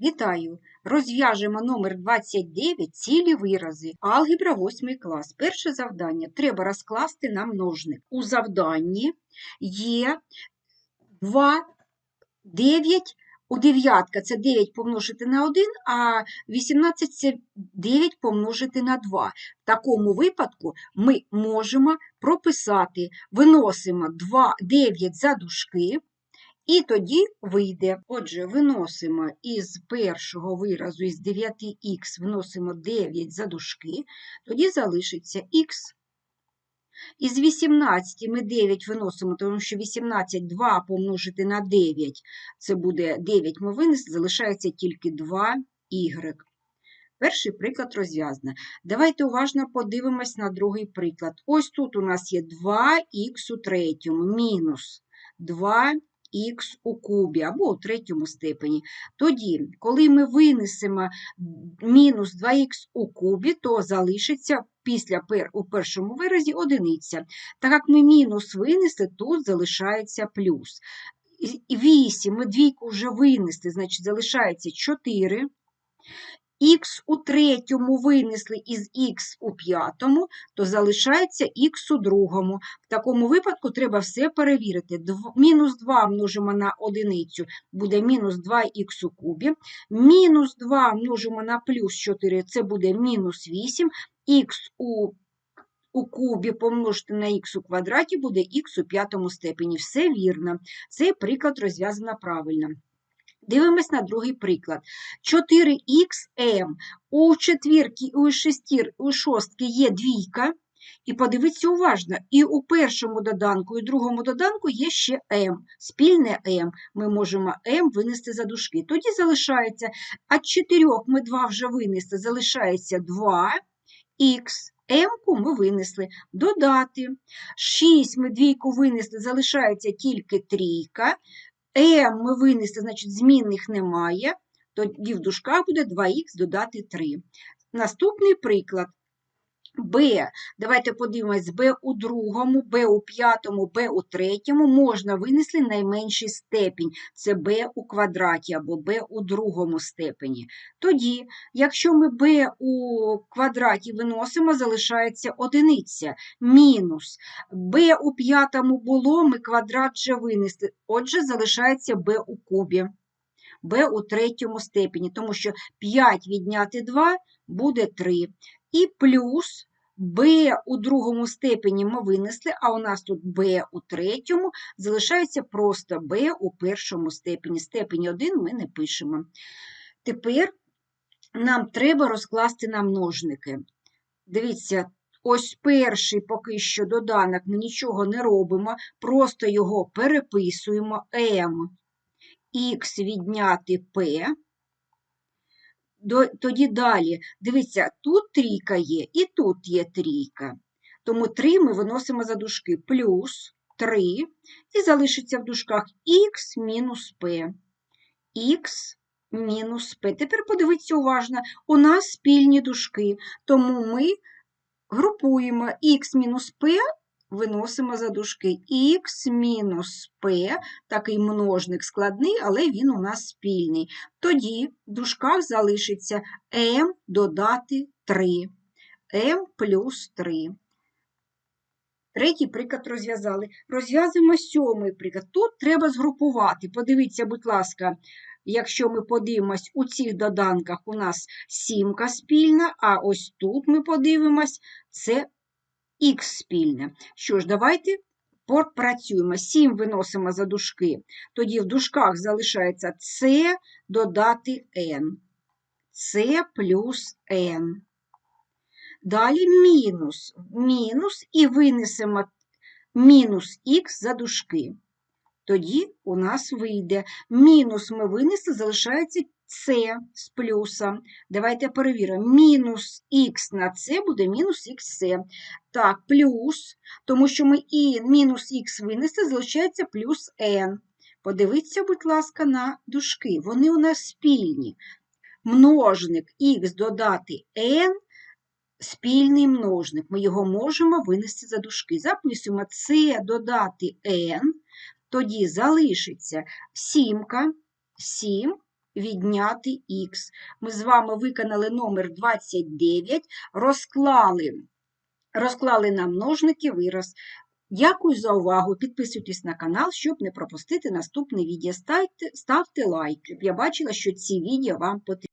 Вітаю! Розв'яжемо номер 29 цілі вирази. Алгебра 8 клас. Перше завдання. Треба розкласти на множник. У завданні є 2, 9, у дев'ятка це 9 помножити на 1, а 18 це 9 помножити на 2. В такому випадку ми можемо прописати, виносимо 2, 9 за дужки, і тоді вийде. Отже, виносимо із першого виразу, із 9х, виносимо 9 за дужки, тоді залишиться х. Із 18 ми 9 виносимо, тому що 18 2 помножити на 9, це буде 9 ми винесли, залишається тільки 2y. Перший приклад розв'язано. Давайте уважно подивимось на другий приклад. Ось тут у нас є 2х у третьому мінус 2 х у кубі або у третьому степені. Тоді, коли ми винесемо мінус 2х у кубі, то залишиться після пер, у першому виразі одиниця. Так як ми мінус винесли, тут залишається плюс. 8 ми двійку вже винесли, значить залишається 4. Х у третьому винесли із х у п'ятому, то залишається х у другому. В такому випадку треба все перевірити. Мінус 2 множимо на одиницю, буде мінус 2х у кубі. Мінус 2 множимо на плюс 4, це буде мінус 8. Х у у кубі помножити на х у квадраті буде х у п'ятому степені. Все вірно. Цей приклад розв'язано правильно. Дивимось на другий приклад. 4х у четвірки, у шестір, у шостки є двійка. І подивіться уважно, і у першому доданку, і у другому доданку є ще m, спільне m. Ми можемо m винести за дужки. Тоді залишається, а 4 ми 2 вже винесли, залишається 2х, m ми винесли. Додати. 6 ми двійку винесли, залишається тільки трійка. Е ми винесли, значить, змінних немає, тоді в дужках буде 2х додати 3. Наступний приклад. Б. Давайте подивимось, Б у другому, Б у п'ятому, Б у третьому можна винесли найменший степінь. Це Б у квадраті або Б у другому степені. Тоді, якщо ми Б у квадраті виносимо, залишається одиниця. Мінус. Б у п'ятому було, ми квадрат вже винесли. Отже, залишається Б у кубі. Б у третьому степені, тому що 5 відняти 2 буде 3. І плюс b у другому степені ми винесли, а у нас тут b у третьому, залишається просто b у першому степені. Степень 1 ми не пишемо. Тепер нам треба розкласти на множники. Дивіться, ось перший поки що доданок ми нічого не робимо, просто його переписуємо m, х відняти p. Тоді далі, дивіться, тут трійка є і тут є трійка. Тому 3 ми виносимо за дужки плюс 3, і залишиться в дужках х мінус p. х мінус p. Тепер подивіться уважно, у нас спільні дужки, тому ми групуємо х мінус p виносимо за дужки х мінус p, такий множник складний, але він у нас спільний. Тоді в дужках залишиться m додати 3, m плюс 3. Третій приклад розв'язали. Розв'язуємо сьомий приклад. Тут треба згрупувати. Подивіться, будь ласка, якщо ми подивимось, у цих доданках у нас сімка спільна, а ось тут ми подивимось, це х спільне. Що ж, давайте попрацюємо. 7 виносимо за дужки. Тоді в дужках залишається С додати n. С плюс n. Далі мінус. Мінус і винесемо мінус х за дужки. Тоді у нас вийде мінус ми винесли, залишається С з плюсом. Давайте перевіримо. Мінус х на С буде мінус ХС. Так, плюс, тому що ми і мінус х винесли, залишається плюс n. Подивіться, будь ласка, на дужки. Вони у нас спільні. Множник х додати n. Спільний множник, ми його можемо винести за дужки. Записуємо С додати n, тоді залишиться сімка, 7 відняти х. Ми з вами виконали номер 29, розклали, розклали на множники вираз. Дякую за увагу. Підписуйтесь на канал, щоб не пропустити наступне відео. Ставте, лайк, щоб я бачила, що ці відео вам потрібні.